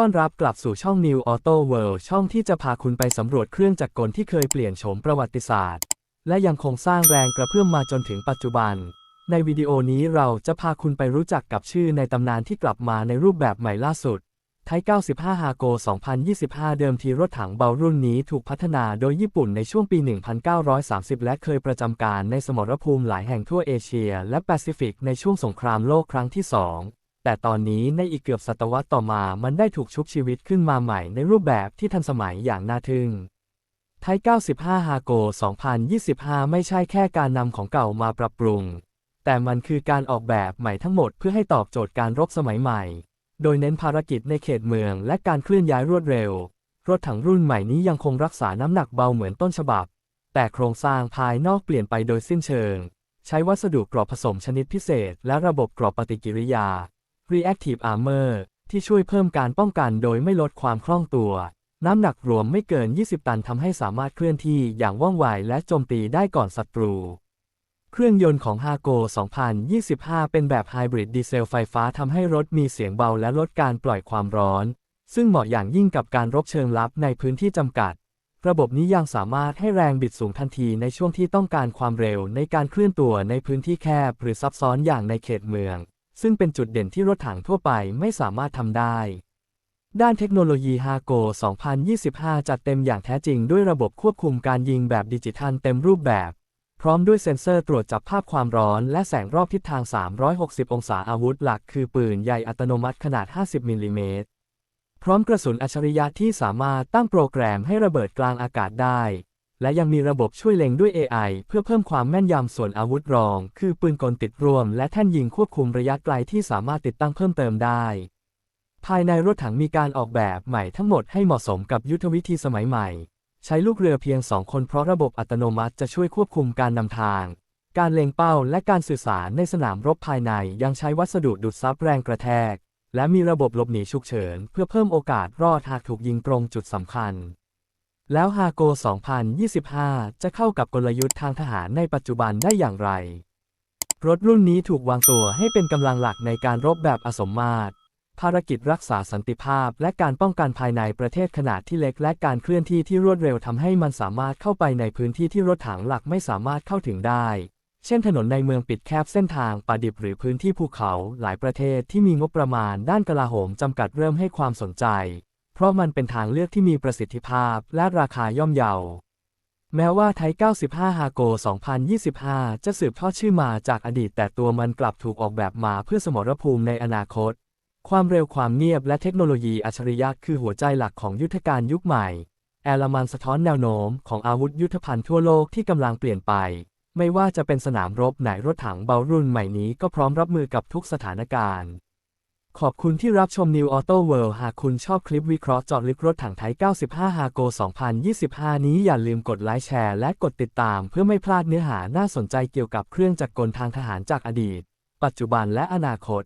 ต้อนรับกลับสู่ช่อง New Auto World ช่องที่จะพาคุณไปสำรวจเครื่องจักรกลที่เคยเปลี่ยนโฉมประวัติศาสตร์ และยังคงสร้างแรงกระเพื่อมมาจนถึงปัจจุบัน ในวิดีโอนี้เราจะพาคุณไปรู้จักกับชื่อในตำนานที่กลับมาในรูปแบบใหม่ล่าสุดไทย95ฮาโก2025 เดิมทีรถถังเบารุ่นนี้ถูกพัฒนาโดยญี่ปุ่นในช่วงปี 1930 และเคยประจำการในสมรภูมิหลายแห่งทั่วเอเชีย และแปซิฟิกในช่วงสงครามโลกครั้งที่ 2 แต่ตอนนี้ในอีกเกือบศตวรรษต่อมามันได้ถูกชุบชีวิตขึ้นมาใหม่ในรูปแบบที่ทันสมัยอย่างน่าทึ่งไทย 95 ฮาโก 2025 ไม่ใช่แค่การนำของเก่ามาปรับปรุง แต่มันคือการออกแบบใหม่ทั้งหมดเพื่อให้ตอบโจทย์การรบสมัยใหม่ โดยเน้นภารกิจในเขตเมืองและการเคลื่อนย้ายรวดเร็ว รถถังรุ่นใหม่นี้ยังคงรักษาน้ำหนักเบาเหมือนต้นฉบับ แต่โครงสร้างภายนอกเปลี่ยนไปโดยสิ้นเชิง ใช้วัสดุกรอบผสมชนิดพิเศษ และระบบกรอบปฏิกิริยา Reactive Armor ที่ช่วยเพิ่มการป้องกันโดยไม่ลดความคล่องตัว น้ำหนักรวมไม่เกิน 20 ตันทำให้สามารถเคลื่อนที่อย่างว่องไวและโจมตีได้ก่อนศัตรู เครื่องยนต์ของ h a g o 2025 เป็นแบบไฮบริดดีเซลไฟฟ้าทำให้รถมีเสียงเบาและลดการปล่อยความร้อน ซึ่งเหมาะอย่างยิ่งกับการรบเชิงลับในพื้นที่จำกัด ระบบนี้ยังสามารถให้แรงบิดสูงทันทีในช่วงที่ต้องการความเร็วในการเคลื่อนตัวในพื้นที่แคบหรือซับซ้อนอย่างในเขตเมือง ซึ่งเป็นจุดเด่นที่รถถังทั่วไปไม่สามารถทำได้ ด้านเทคโนโลยี h a g o 2025 จัดเต็มอย่างแท้จริงด้วยระบบควบคุมการยิงแบบดิจิทัลเต็มรูปแบบ พร้อมด้วยเซ็นเซอร์ตรวจจับภาพความร้อนและแสงรอบทิศทาง 360 องศาอาวุธหลักคือปืนใหญ่อัตโนมัติขนาด 50มิลลิเมตรพร้อมกระสุนอัจฉริยะที่สามารถตั้งโปรแกรมให้ระเบิดกลางอากาศได้ และยังมีระบบช่วยเล็งด้วย AI เพื่อเพิ่มความแม่นยำส่วนอาวุธรอง คือปืนกลติดรวม และแท่นยิงควบคุมระยะไกลที่สามารถติดตั้งเพิ่มเติมได้ ภายในรถถังมีการออกแบบใหม่ทั้งหมดให้เหมาะสมกับยุทธวิธีสมัยใหม่ ใช้ลูกเรือเพียงสองคนเพราะระบบอัตโนมัติจะช่วยควบคุมการนำทาง การเล็งเป้าและการสื่อสารในสนามรบภายในยังใช้วัสดุดูดซับแรงกระแทก และมีระบบหลบหนีฉุกเฉิน เพื่อเพิ่มโอกาสรอดหากถูกยิงตรงจุดสำคัญ แล้วฮาโก 2025 จะเข้ากับกลยุทธ์ทางทหารในปัจจุบันได้อย่างไร รถรุ่นนี้ถูกวางตัวให้เป็นกำลังหลักในการรบแบบอสมมาตร ภารกิจรักษาสันติภาพ และการป้องกันภายในประเทศขนาดที่เล็ก และการเคลื่อนที่ที่รวดเร็วทำให้มันสามารถเข้าไปในพื้นที่ที่รถถังหลักไม่สามารถเข้าถึงได้ เช่นถนนในเมืองปิดแคบเส้นทางป่าดิบหรือพื้นที่ภูเขา หลายประเทศที่มีงบประมาณด้านกลาโหมจำกัดเริ่มให้ความสนใจ เพราะมันเป็นทางเลือกที่มีประสิทธิภาพและราคาย่อมเยา แม้ว่าไทย 95 ฮาโก 2025 จะสืบทอดชื่อมาจากอดีต แต่ตัวมันกลับถูกออกแบบมาเพื่อสมรภูมิในอนาคต ความเร็วความเงียบและเทคโนโลยีอัจฉริยะคือหัวใจหลักของยุทธการยุคใหม่ แอลมันสะท้อนแนวโน้มของอาวุธยุทธภัณฑ์ทั่วโลกที่กำลังเปลี่ยนไป ไม่ว่าจะเป็นสนามรบไหนรถถังเบารุ่นใหม่นี้ก็พร้อมรับมือกับทุกสถานการณ์ ขอบคุณที่รับชม New Auto World หากคุณชอบคลิปวิเคราะห์เจาะลึกรถถังไทย 95 ฮาโก 2025 นี้อย่าลืมกดไลค์แชร์และกดติดตามเพื่อไม่พลาดเนื้อหาน่าสนใจเกี่ยวกับเครื่องจักรกลทางทหารจากอดีต ปัจจุบันและอนาคต